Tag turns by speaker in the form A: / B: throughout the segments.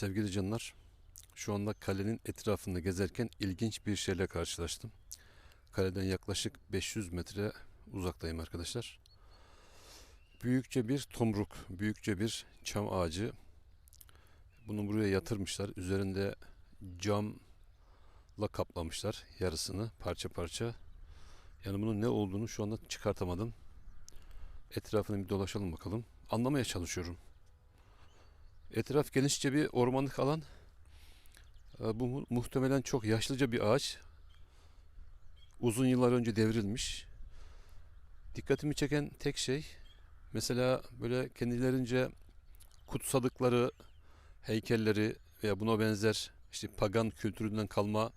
A: Sevgili canlar, şu anda kalenin etrafında gezerken ilginç bir şeyle karşılaştım. Kaleden yaklaşık 500 metre uzaktayım arkadaşlar. Büyükçe bir tomruk, büyükçe bir çam ağacı. Bunu buraya yatırmışlar. Üzerinde camla kaplamışlar yarısını parça parça. Yani bunun ne olduğunu şu anda çıkartamadım. Etrafını bir dolaşalım bakalım. Anlamaya çalışıyorum. Etraf genişçe bir ormanlık alan. Ee, Bu mu- muhtemelen çok yaşlıca bir ağaç. Uzun yıllar önce devrilmiş. Dikkatimi çeken tek şey mesela böyle kendilerince kutsadıkları heykelleri veya buna benzer işte pagan kültüründen kalma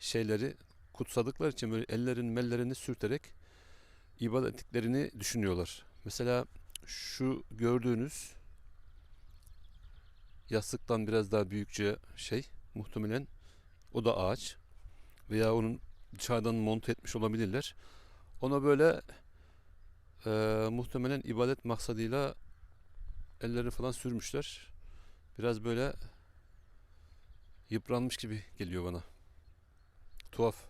A: şeyleri kutsadıkları için böyle ellerini mellerini sürterek ibadet ettiklerini düşünüyorlar. Mesela şu gördüğünüz yastıktan biraz daha büyükçe şey muhtemelen o da ağaç veya onun dışarıdan monte etmiş olabilirler. Ona böyle e, muhtemelen ibadet maksadıyla ellerini falan sürmüşler. Biraz böyle yıpranmış gibi geliyor bana. Tuhaf.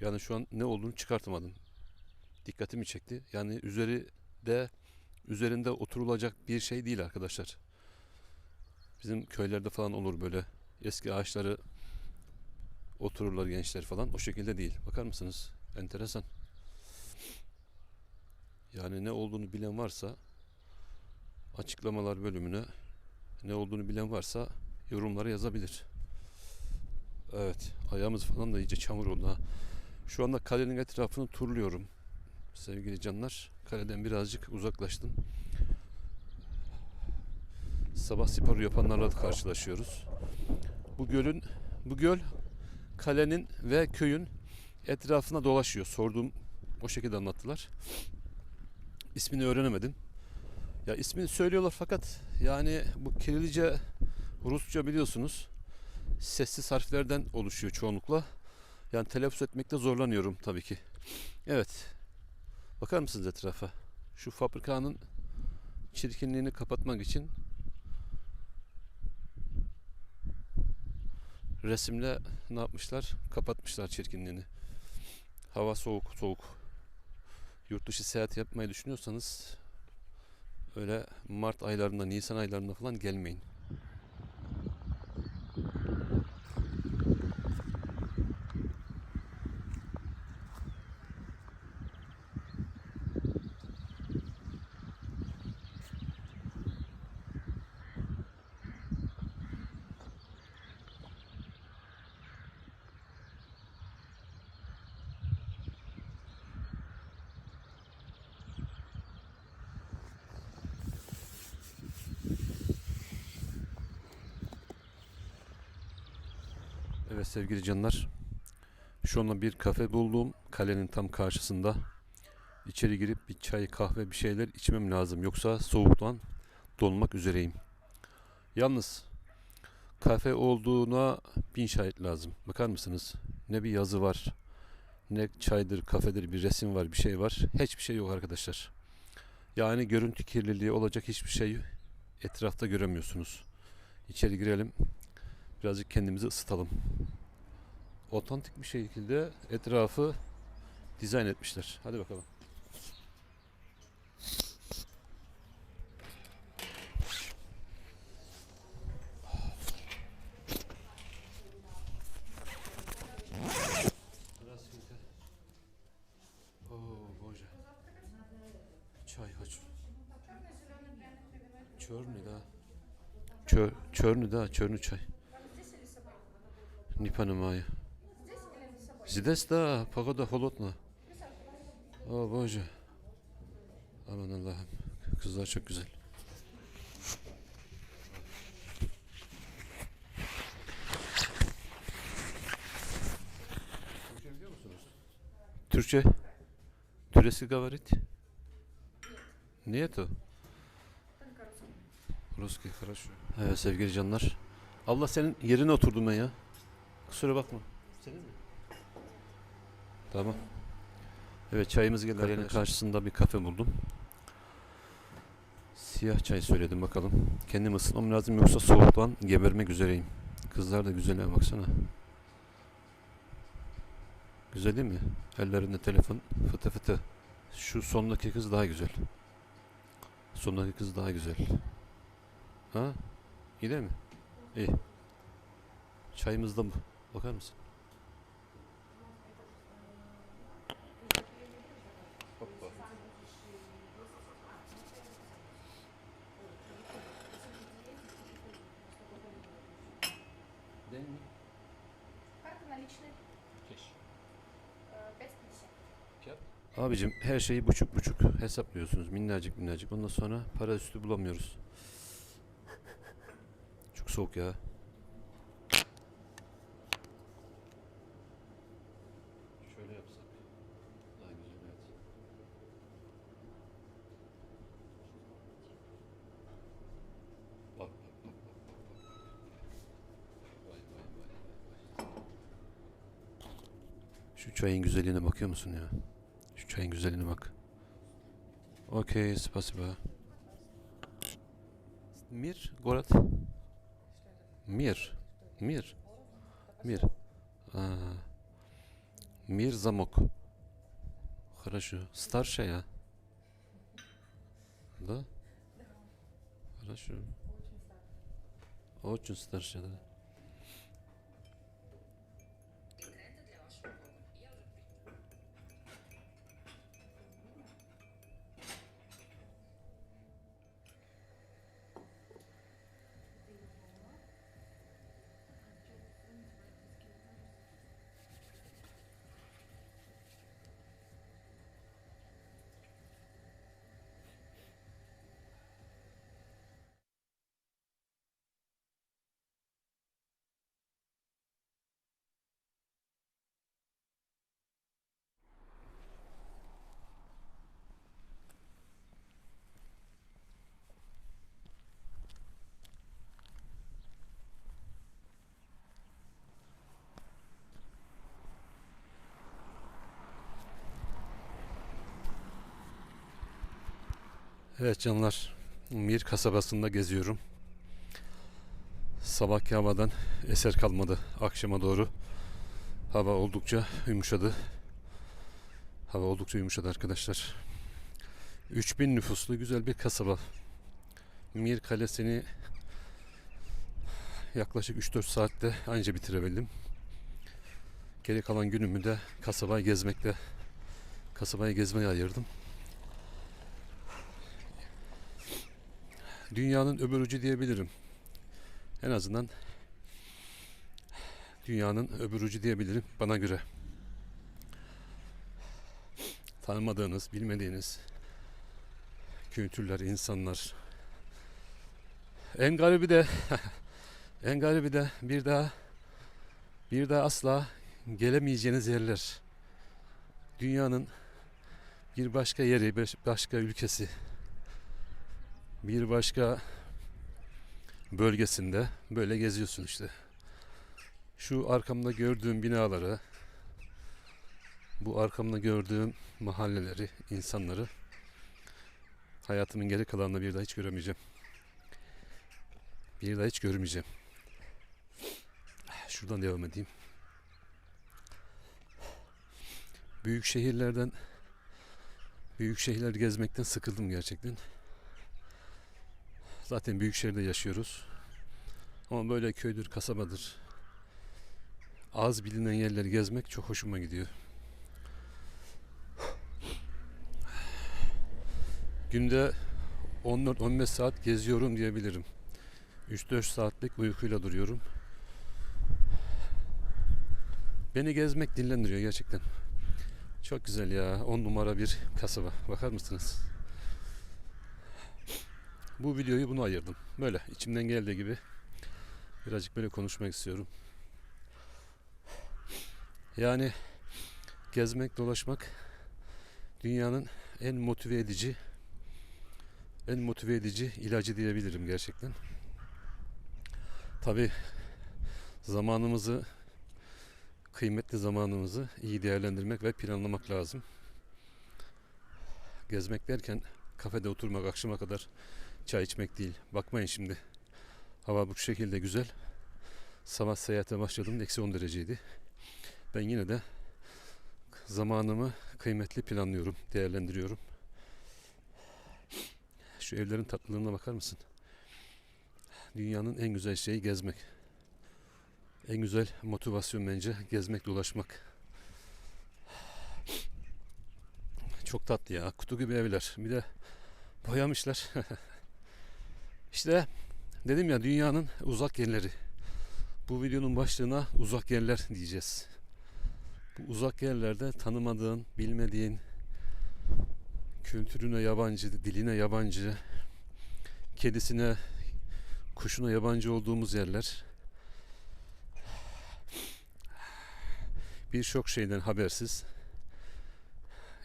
A: Yani şu an ne olduğunu çıkartamadım. Dikkatimi çekti. Yani üzeri de üzerinde oturulacak bir şey değil arkadaşlar. Bizim köylerde falan olur böyle eski ağaçları otururlar gençler falan. O şekilde değil. Bakar mısınız? Enteresan. Yani ne olduğunu bilen varsa açıklamalar bölümüne ne olduğunu bilen varsa yorumlara yazabilir. Evet. Ayağımız falan da iyice çamur oldu ha. Şu anda kalenin etrafını turluyorum. Sevgili canlar. Kaleden birazcık uzaklaştım. Sabah sporu yapanlarla da karşılaşıyoruz. Bu gölün bu göl kalenin ve köyün etrafına dolaşıyor. Sorduğum o şekilde anlattılar. İsmini öğrenemedim. Ya ismini söylüyorlar fakat yani bu Kirillice Rusça biliyorsunuz sessiz harflerden oluşuyor çoğunlukla. Yani telaffuz etmekte zorlanıyorum tabii ki. Evet. Bakar mısınız etrafa? Şu fabrikanın çirkinliğini kapatmak için resimle ne yapmışlar? Kapatmışlar çirkinliğini. Hava soğuk soğuk. Yurt dışı seyahat yapmayı düşünüyorsanız öyle Mart aylarında, Nisan aylarında falan gelmeyin. Evet sevgili canlar. Şu anda bir kafe buldum. Kalenin tam karşısında. İçeri girip bir çay, kahve bir şeyler içmem lazım. Yoksa soğuktan donmak üzereyim. Yalnız kafe olduğuna bin şahit lazım. Bakar mısınız? Ne bir yazı var. Ne çaydır, kafedir, bir resim var, bir şey var. Hiçbir şey yok arkadaşlar. Yani görüntü kirliliği olacak hiçbir şey etrafta göremiyorsunuz. İçeri girelim. Birazcık kendimizi ısıtalım Otantik bir şekilde etrafı dizayn etmişler. Hadi bakalım. Здравствуйте. О, Боже. Чай хочу. Черный, да. Чер, черный, да, черный чай. Не понимаю. Здесь, да, погода холодная. О, Боже. Aman Allah'ım. Kızlar çok güzel. Türkçe biliyor musunuz? Türkçe. Türesi говорить? Нету. Русский, хорошо. Evet sevgili canlar. Allah senin yerine oturdum ben ya. Kusura bakma. Senin mi? Tamam. Evet çayımız geldi. Kalenin karşısında bir kafe buldum. Siyah çay söyledim bakalım. Kendim ısıtmam lazım yoksa soğuktan gebermek üzereyim. Kızlar da güzel baksana. Güzel değil mi? Ellerinde telefon fıtı fıtı. Şu sondaki kız daha güzel. Sondaki kız daha güzel. Ha? İyi değil mi? İyi. Çayımız da bu. Bakar mısın? Abicim her şeyi buçuk buçuk hesaplıyorsunuz minnacık minnacık. Ondan sonra para üstü bulamıyoruz. Çok soğuk ya. Şöyle yapsak daha güzel evet. Bak bak bak bak bak bak. Vay vay vay vay vay. Şu çayın güzelliğine bakıyor musun ya? Şu çayın güzelliğine bak. Okey, spasiba. Мир, город. Мир. Мир. Мир. А, мир замок. Хорошо. Старшая. Да? Хорошо. Очень старшая, да. Evet canlar, Mir kasabasında geziyorum. Sabahki havadan eser kalmadı. Akşama doğru hava oldukça yumuşadı. Hava oldukça yumuşadı arkadaşlar. 3000 nüfuslu güzel bir kasaba. Mir Kalesi'ni yaklaşık 3-4 saatte anca bitirebildim. Geri kalan günümü de kasabayı gezmekle kasabayı gezmeye ayırdım. Dünyanın öbür ucu diyebilirim. En azından dünyanın öbür ucu diyebilirim bana göre. Tanımadığınız, bilmediğiniz kültürler, insanlar. En garibi de en garibi de bir daha bir daha asla gelemeyeceğiniz yerler. Dünyanın bir başka yeri, başka ülkesi bir başka bölgesinde böyle geziyorsun işte. Şu arkamda gördüğüm binaları, bu arkamda gördüğüm mahalleleri, insanları hayatımın geri kalanında bir daha hiç göremeyeceğim. Bir daha hiç görmeyeceğim. Şuradan devam edeyim. Büyük şehirlerden büyük şehirler gezmekten sıkıldım gerçekten. Zaten büyük şehirde yaşıyoruz. Ama böyle köydür, kasabadır. Az bilinen yerleri gezmek çok hoşuma gidiyor. Günde 14-15 saat geziyorum diyebilirim. 3-4 saatlik uykuyla duruyorum. Beni gezmek dinlendiriyor gerçekten. Çok güzel ya. 10 numara bir kasaba. Bakar mısınız? Bu videoyu bunu ayırdım. Böyle içimden geldiği gibi birazcık böyle konuşmak istiyorum. Yani gezmek, dolaşmak dünyanın en motive edici en motive edici ilacı diyebilirim gerçekten. Tabi zamanımızı kıymetli zamanımızı iyi değerlendirmek ve planlamak lazım. Gezmek derken kafede oturmak akşama kadar Çay içmek değil. Bakmayın şimdi. Hava bu şekilde güzel. Sabah seyahate başladım. Eksi 10 dereceydi. Ben yine de zamanımı kıymetli planlıyorum. Değerlendiriyorum. Şu evlerin tatlılığına bakar mısın? Dünyanın en güzel şeyi gezmek. En güzel motivasyon bence gezmek, dolaşmak. Çok tatlı ya. Kutu gibi evler. Bir de boyamışlar. işte dedim ya dünyanın uzak yerleri. Bu videonun başlığına uzak yerler diyeceğiz. Bu uzak yerlerde tanımadığın, bilmediğin, kültürüne yabancı, diline yabancı, kedisine, kuşuna yabancı olduğumuz yerler. Birçok şeyden habersiz.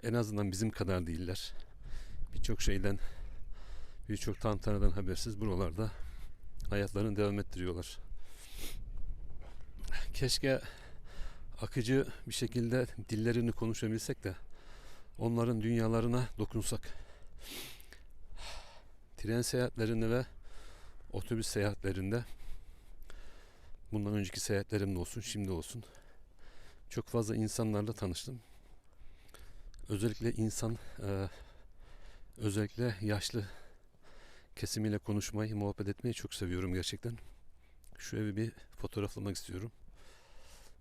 A: En azından bizim kadar değiller. Birçok şeyden, birçok tantanadan habersiz buralarda hayatlarını devam ettiriyorlar. Keşke akıcı bir şekilde dillerini konuşabilsek de onların dünyalarına dokunsak. Tren seyahatlerinde ve otobüs seyahatlerinde bundan önceki seyahatlerimde olsun, şimdi olsun çok fazla insanlarla tanıştım. Özellikle insan, özellikle yaşlı kesimiyle konuşmayı, muhabbet etmeyi çok seviyorum gerçekten. Şu evi bir fotoğraflamak istiyorum.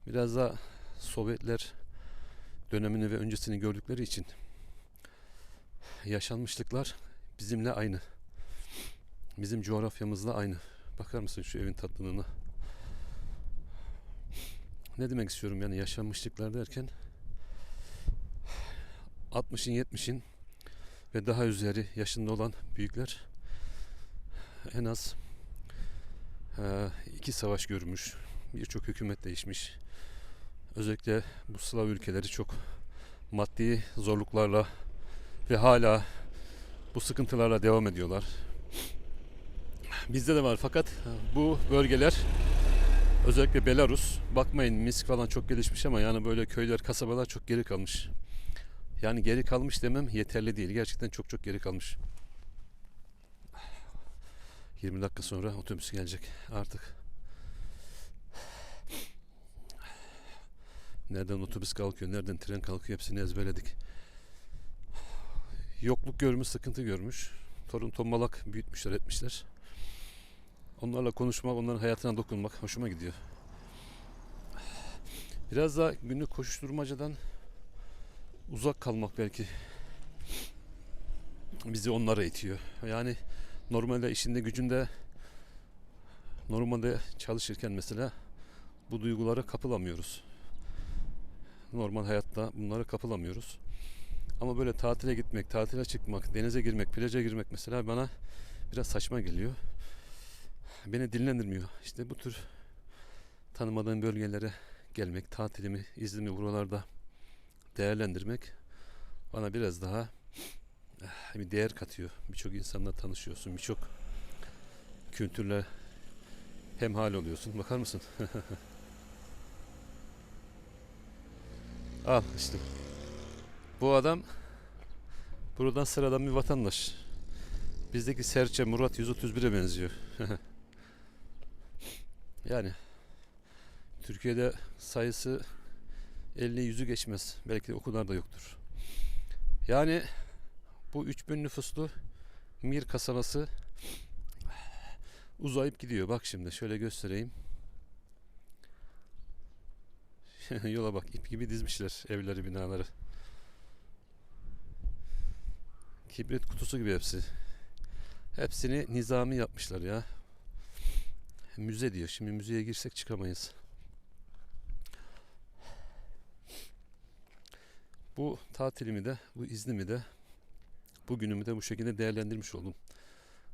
A: Biraz da Sovyetler dönemini ve öncesini gördükleri için yaşanmışlıklar bizimle aynı. Bizim coğrafyamızla aynı. Bakar mısın şu evin tatlılığına? Ne demek istiyorum yani yaşanmışlıklar derken 60'ın 70'in ve daha üzeri yaşında olan büyükler en az eee, iki savaş görmüş. Birçok hükümet değişmiş. Özellikle bu Slav ülkeleri çok maddi zorluklarla ve hala bu sıkıntılarla devam ediyorlar. Bizde de var fakat bu bölgeler özellikle Belarus bakmayın Minsk falan çok gelişmiş ama yani böyle köyler kasabalar çok geri kalmış. Yani geri kalmış demem yeterli değil. Gerçekten çok çok geri kalmış. 20 dakika sonra otobüs gelecek artık. Nereden otobüs kalkıyor, nereden tren kalkıyor hepsini ezberledik. Yokluk görmüş, sıkıntı görmüş. Torun tombalak büyütmüşler, etmişler. Onlarla konuşmak, onların hayatına dokunmak hoşuma gidiyor. Biraz da günlük koşuşturmacadan uzak kalmak belki bizi onlara itiyor. Yani normalde işinde gücünde normalde çalışırken mesela bu duygulara kapılamıyoruz. Normal hayatta bunlara kapılamıyoruz. Ama böyle tatile gitmek, tatile çıkmak, denize girmek, plaja girmek mesela bana biraz saçma geliyor. Beni dinlendirmiyor. İşte bu tür tanımadığım bölgelere gelmek, tatilimi, iznimi buralarda değerlendirmek bana biraz daha bir değer katıyor. Birçok insanla tanışıyorsun, birçok kültürle hemhal oluyorsun. Bakar mısın? Al işte. Bu adam buradan sıradan bir vatandaş. Bizdeki Serçe Murat 131'e benziyor. yani Türkiye'de sayısı 50 yüzü geçmez. Belki de o kadar da yoktur. Yani bu 3000 nüfuslu Mir kasabası uzayıp gidiyor. Bak şimdi şöyle göstereyim. Yola bak ip gibi dizmişler evleri binaları. Kibrit kutusu gibi hepsi. Hepsini nizami yapmışlar ya. Müze diyor. Şimdi müzeye girsek çıkamayız. Bu tatilimi de, bu iznimi de, bugünümü de bu şekilde değerlendirmiş oldum.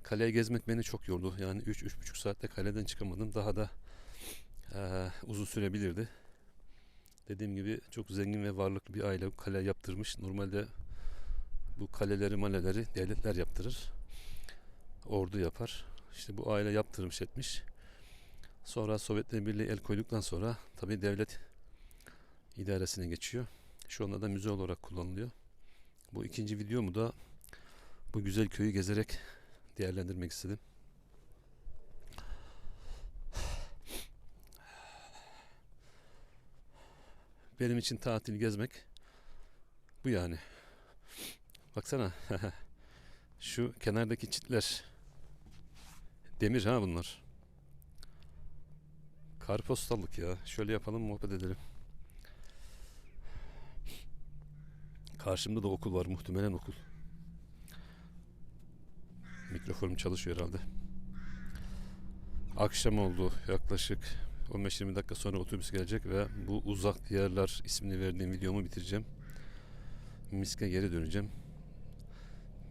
A: Kaleye gezmek beni çok yordu. Yani 3-3,5 saatte kaleden çıkamadım. Daha da eee, uzun sürebilirdi. Dediğim gibi çok zengin ve varlıklı bir aile kale yaptırmış. Normalde bu kaleleri maleleri devletler yaptırır. Ordu yapar. İşte bu aile yaptırmış etmiş. Sonra Sovyetler Birliği el koyduktan sonra tabi devlet idaresine geçiyor. Şu anda da müze olarak kullanılıyor. Bu ikinci videomu da bu güzel köyü gezerek değerlendirmek istedim. Benim için tatil gezmek bu yani. Baksana. Şu kenardaki çitler demir ha bunlar. Karpostallık ya. Şöyle yapalım muhabbet edelim. Karşımda da okul var muhtemelen okul. Mikrofonum çalışıyor herhalde. Akşam oldu yaklaşık 15-20 dakika sonra otobüs gelecek ve bu uzak diyarlar ismini verdiğim videomu bitireceğim. Misk'e geri döneceğim.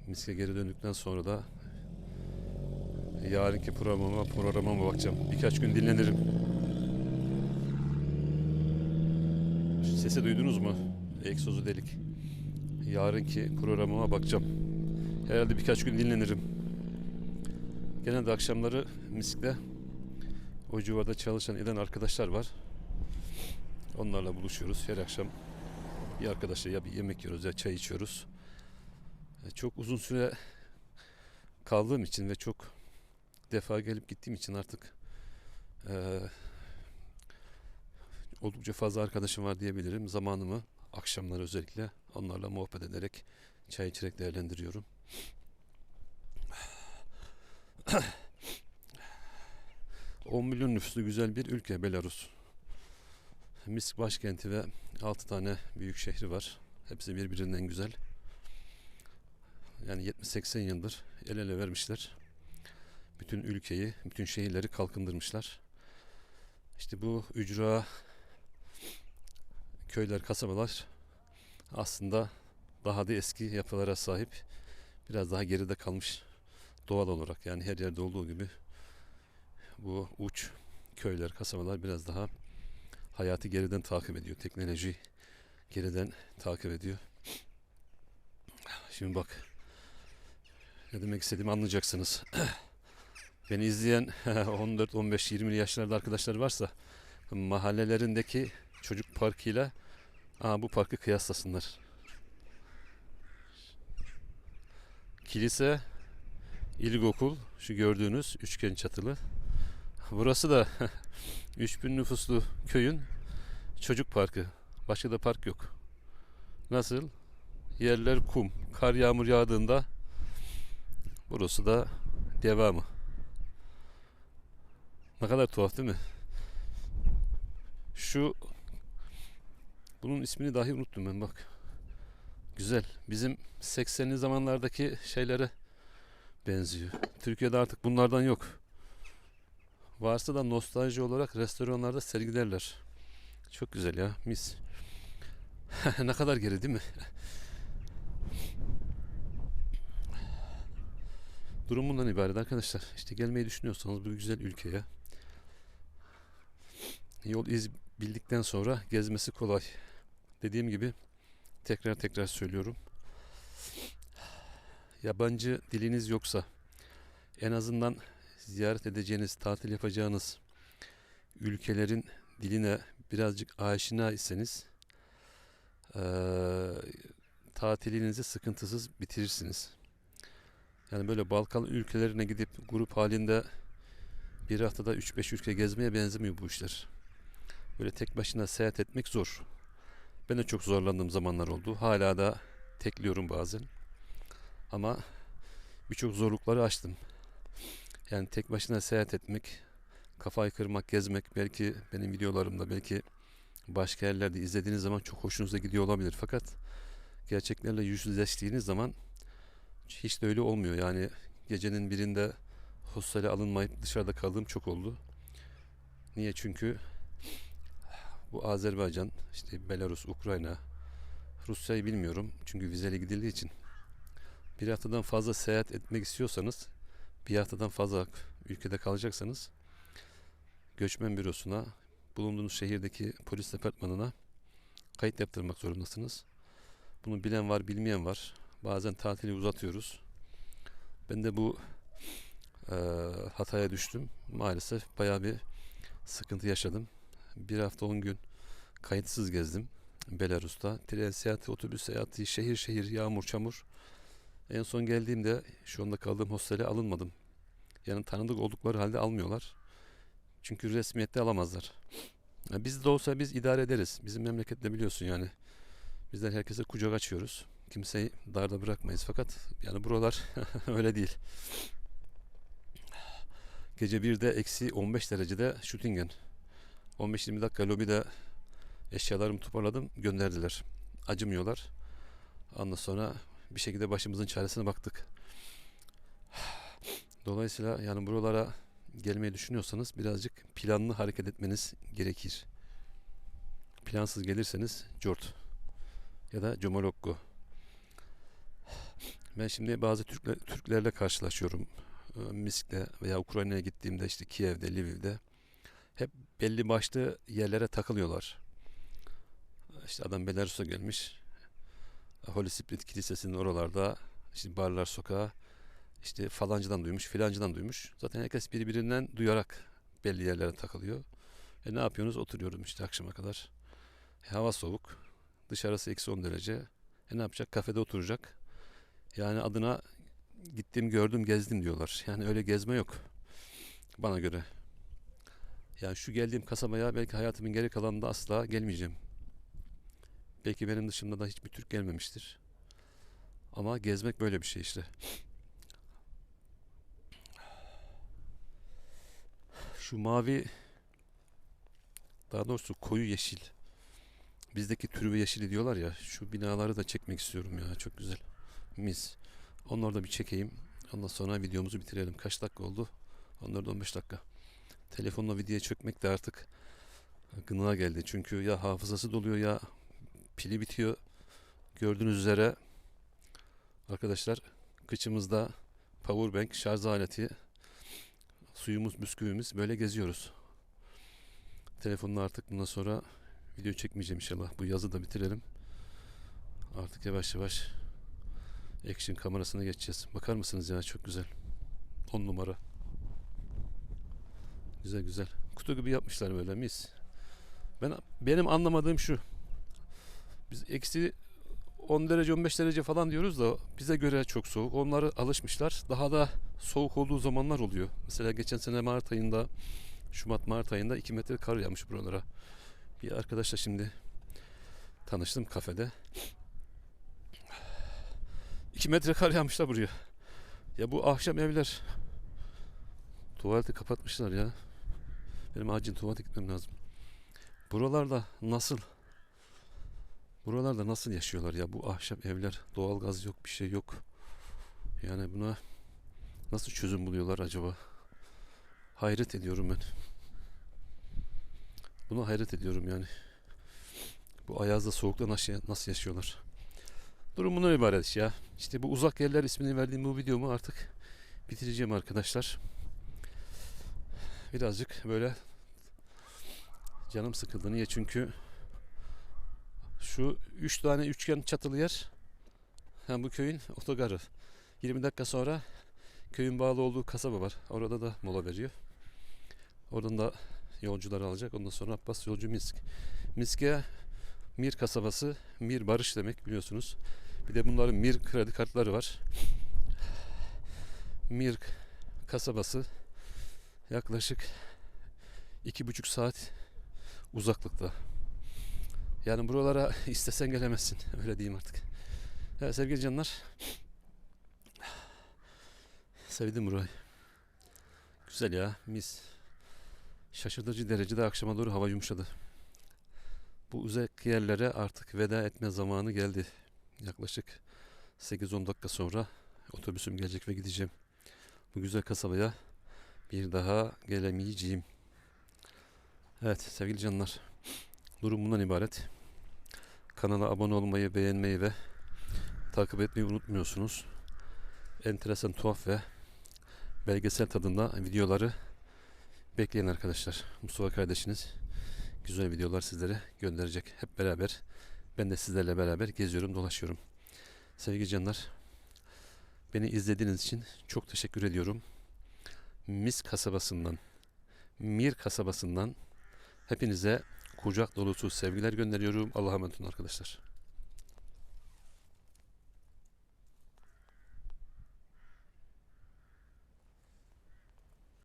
A: Misk'e geri döndükten sonra da yarınki programıma, programıma bakacağım. Birkaç gün dinlenirim. Sesi duydunuz mu? Egzozu delik. Yarınki programıma bakacağım. Herhalde birkaç gün dinlenirim. Genelde akşamları Misk'te o civarda çalışan eden arkadaşlar var. Onlarla buluşuyoruz her akşam. Bir arkadaşla ya bir yemek yiyoruz ya çay içiyoruz. E, Çok uzun süre kaldığım için ve çok defa gelip gittiğim için artık e, oldukça fazla arkadaşım var diyebilirim. Zamanımı akşamları özellikle onlarla muhabbet ederek çay içerek değerlendiriyorum. 10 milyon nüfuslu güzel bir ülke Belarus. Minsk başkenti ve 6 tane büyük şehri var. Hepsi birbirinden güzel. Yani 70-80 yıldır el ele vermişler. Bütün ülkeyi, bütün şehirleri kalkındırmışlar. İşte bu ücra köyler, kasabalar aslında daha da eski yapılara sahip. Biraz daha geride kalmış doğal olarak. Yani her yerde olduğu gibi bu uç köyler, kasabalar biraz daha hayatı geriden takip ediyor. Teknoloji geriden takip ediyor. Şimdi bak ne demek istediğimi anlayacaksınız. Beni izleyen 14, 15, 20'li yaşlarda arkadaşlar varsa mahallelerindeki çocuk parkıyla aa, bu parkı kıyaslasınlar. Kilise, ilkokul, şu gördüğünüz üçgen çatılı. Burası da 3000 nüfuslu köyün çocuk parkı. Başka da park yok. Nasıl? Yerler kum. Kar yağmur yağdığında burası da devamı. Ne kadar tuhaf değil mi? Şu bunun ismini dahi unuttum ben bak. Güzel. Bizim 80'li zamanlardaki şeylere benziyor. Türkiye'de artık bunlardan yok. Varsa da nostalji olarak restoranlarda sergilerler. Çok güzel ya, mis. ne kadar geri değil mi? Durum bundan ibaret arkadaşlar. İşte gelmeyi düşünüyorsanız bu güzel ülkeye yol iz bildikten sonra gezmesi kolay. Dediğim gibi tekrar tekrar söylüyorum. Yabancı diliniz yoksa en azından ziyaret edeceğiniz, tatil yapacağınız ülkelerin diline birazcık aşina iseniz eee tatilinizi sıkıntısız bitirirsiniz. Yani böyle Balkan ülkelerine gidip grup halinde bir haftada 3-5 ülke gezmeye benzemiyor bu işler. Böyle tek başına seyahat etmek zor. Ben de çok zorlandığım zamanlar oldu. Hala da tekliyorum bazen. Ama birçok zorlukları aştım. Yani tek başına seyahat etmek, kafayı kırmak, gezmek belki benim videolarımda belki başka yerlerde izlediğiniz zaman çok hoşunuza gidiyor olabilir. Fakat gerçeklerle yüzleştiğiniz zaman hiç de öyle olmuyor. Yani gecenin birinde hostele alınmayıp dışarıda kaldığım çok oldu. Niye? Çünkü bu Azerbaycan, işte Belarus, Ukrayna, Rusya'yı bilmiyorum. Çünkü vizeli gidildiği için. Bir haftadan fazla seyahat etmek istiyorsanız, bir haftadan fazla ülkede kalacaksanız göçmen bürosuna, bulunduğunuz şehirdeki polis departmanına kayıt yaptırmak zorundasınız. Bunu bilen var, bilmeyen var. Bazen tatili uzatıyoruz. Ben de bu eee, hataya düştüm. Maalesef bayağı bir sıkıntı yaşadım. Bir hafta 10 gün kayıtsız gezdim Belarus'ta. Tren seyahati, otobüs seyahati, şehir şehir, yağmur, çamur. En son geldiğimde şu anda kaldığım hostele alınmadım. Yani tanıdık oldukları halde almıyorlar. Çünkü resmiyette alamazlar. Ya biz de olsa biz idare ederiz. Bizim memlekette biliyorsun yani. Bizler herkese kucak açıyoruz. Kimseyi darda bırakmayız. Fakat yani buralar öyle değil. Gece 1'de eksi 15 derecede Şutingen. 15-20 dakika lobide eşyalarımı toparladım gönderdiler. Acımıyorlar. Ondan sonra bir şekilde başımızın çaresine baktık. Dolayısıyla yani buralara gelmeyi düşünüyorsanız birazcık planlı hareket etmeniz gerekir. Plansız gelirseniz cort ya da Comolokko. Ben şimdi bazı Türkler, Türklerle karşılaşıyorum. Ee, Minsk'te veya Ukrayna'ya gittiğimde işte Kiev'de, Lviv'de hep belli başlı yerlere takılıyorlar. İşte adam Belarus'a gelmiş. Holy Spirit Kilisesi'nin oralarda işte barlar sokağı işte falancıdan duymuş, filancıdan duymuş. Zaten herkes birbirinden duyarak belli yerlere takılıyor. E ne yapıyorsunuz? Oturuyorum işte akşama kadar. E, hava soğuk. Dışarısı eksi 10 derece. E ne yapacak? Kafede oturacak. Yani adına gittim, gördüm, gezdim diyorlar. Yani öyle gezme yok. Bana göre. Yani şu geldiğim kasabaya belki hayatımın geri kalanında asla gelmeyeceğim. Belki benim dışımda da hiçbir Türk gelmemiştir. Ama gezmek böyle bir şey işte. Şu mavi daha doğrusu koyu yeşil. Bizdeki türbe yeşili diyorlar ya. Şu binaları da çekmek istiyorum ya. Çok güzel. Mis. Onları da bir çekeyim. Ondan sonra videomuzu bitirelim. Kaç dakika oldu? Onları da 15 dakika. Telefonla videoya çökmek de artık gına geldi. Çünkü ya hafızası doluyor ya pili bitiyor. Gördüğünüz üzere arkadaşlar kıçımızda powerbank şarj aleti suyumuz bisküvimiz böyle geziyoruz. Telefonla artık bundan sonra video çekmeyeceğim inşallah. Bu yazı da bitirelim. Artık yavaş yavaş action kamerasına geçeceğiz. Bakar mısınız ya çok güzel. 10 numara. Güzel güzel. Kutu gibi yapmışlar böyle mis. Ben benim anlamadığım şu. Biz eksi 10 derece 15 derece falan diyoruz da bize göre çok soğuk. Onları alışmışlar. Daha da soğuk olduğu zamanlar oluyor. Mesela geçen sene Mart ayında Şubat Mart ayında 2 metre kar yağmış buralara. Bir arkadaşla şimdi tanıştım kafede. 2 metre kar yağmışlar buraya. Ya bu akşam evler tuvaleti kapatmışlar ya. Benim acil tuvalete gitmem lazım. Buralarda nasıl Buralarda nasıl yaşıyorlar ya bu ahşap evler doğalgaz yok bir şey yok. Yani buna nasıl çözüm buluyorlar acaba? Hayret ediyorum ben. Buna hayret ediyorum yani. Bu ayazda soğukta nasıl, yaşıyorlar? Durum bundan ibaret ya. İşte bu uzak yerler ismini verdiğim bu videomu artık bitireceğim arkadaşlar. Birazcık böyle canım sıkıldı. Niye? Çünkü şu üç tane üçgen çatılı yer hem bu köyün otogarı. 20 dakika sonra köyün bağlı olduğu kasaba var. Orada da mola veriyor. Oradan da yolcuları alacak. Ondan sonra Abbas yolcu Misk. Misk'e Mir kasabası, Mir barış demek biliyorsunuz. Bir de bunların Mir kredi kartları var. Mir kasabası yaklaşık iki buçuk saat uzaklıkta. Yani buralara istesen gelemezsin. Öyle diyeyim artık. Evet sevgili canlar. Sevdim burayı. Güzel ya. Mis. Şaşırtıcı derecede akşama doğru hava yumuşadı. Bu uzak yerlere artık veda etme zamanı geldi. Yaklaşık 8-10 dakika sonra otobüsüm gelecek ve gideceğim. Bu güzel kasabaya bir daha gelemeyeceğim. Evet sevgili canlar. Durum bundan ibaret. Kanala abone olmayı, beğenmeyi ve takip etmeyi unutmuyorsunuz. Enteresan, tuhaf ve belgesel tadında videoları bekleyin arkadaşlar. Mustafa kardeşiniz güzel videolar sizlere gönderecek. Hep beraber ben de sizlerle beraber geziyorum, dolaşıyorum. Sevgili canlar, beni izlediğiniz için çok teşekkür ediyorum. Mis kasabasından, Mir kasabasından hepinize kucak dolusu sevgiler gönderiyorum. Allah'a emanet olun arkadaşlar.